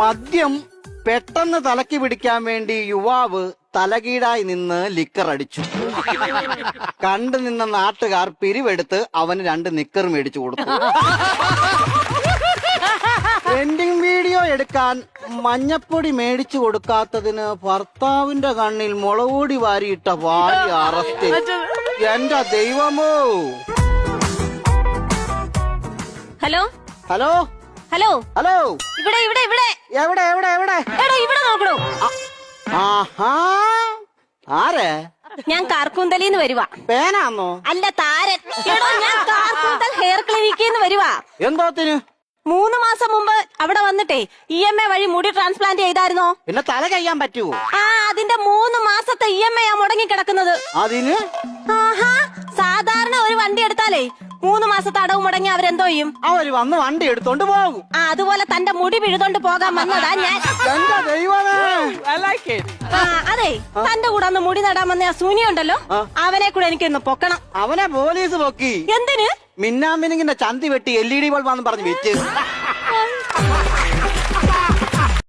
മദ്യം പെട്ടെന്ന് തലക്ക് പിടിക്കാൻ വേണ്ടി യുവാവ് തലകീടായി നിന്ന് ലിക്കർ അടിച്ചു. കണ്ടു നിന്ന നാട്ടുകാർ പിരിവെടുത്ത് അവന് രണ്ട് നിക്കർ മേടിച്ചു കൊടുത്തു. ട്രെൻഡിങ് വീഡിയോ എടുക്കാൻ മഞ്ഞപ്പൊടി മേടിച്ചു കൊടുക്കാത്തതിന് ഭർത്താവിന്റെ കണ്ണിൽ മുളകൂടി വാരിയിട്ട ഭാര്യ അറസ്റ്റ് എന്റെ ദൈവമോ? Hello hello hello. ഹലോ. ഇവിടെ ഇവിടെ ഇവിടെ. എവിടെ എവിടെ എവിടെ? എടോ ഇവിടെ നോക്കണോ. ആഹാ. ആരെ? ഞാൻ കാർക്കൂന്തലിന്ന് വരുവാ. പേനാന്നോ? അല്ല താരൻ. എടോ ഞാൻ കാർക്കൂന്തൽ ഹെയർ ക്ലിനിക്കിൽ നിന്ന് വരുവാ എന്തോത്തിന് മൂന്ന് മാസം മുമ്പ് അവിടെ വന്നിട്ടേ ഇ എം എ വഴി മുടി ട്രാൻസ്പ്ലാന്റ് ചെയ്തായിരുന്നോ? പിന്നെ തല കഴിയാൻ പറ്റുമോ ആ അതിന്റെ മൂന്ന് മാസത്തെ ഇ എം എ ആ മുടങ്ങി കിടക്കുന്നത് അതിന്? ആഹാ മൂന്ന് മാസത്തെ അടവ് മുടങ്ങി അവരെന്തോ ചെയ്യും? അവർ വന്ന് വണ്ടി എടുത്തോണ്ട് പോകും. ആ അതുപോലെ തന്റെ മുടി പിഴുതോണ്ട് പോകാൻ വന്നതാ ഞാൻ. എന്റെ ദൈവമേ. ആ അതെ തന്റെ കൂടെ അന്ന് മുടി നടാൻ വന്ന ആ സൂനിയ ഉണ്ടല്ലോ. അവനെ കൂടെ എനിക്കൊന്ന് പൊക്കണം. അവനെ പോലീസ് പൊക്കി. എന്തിന്? മിന്നാമിനിങ്ങിന്റെ ചന്തി വെട്ടി എൽ ഇ ഡി ബൾബാന്ന് പറഞ്ഞ് വെച്ച്.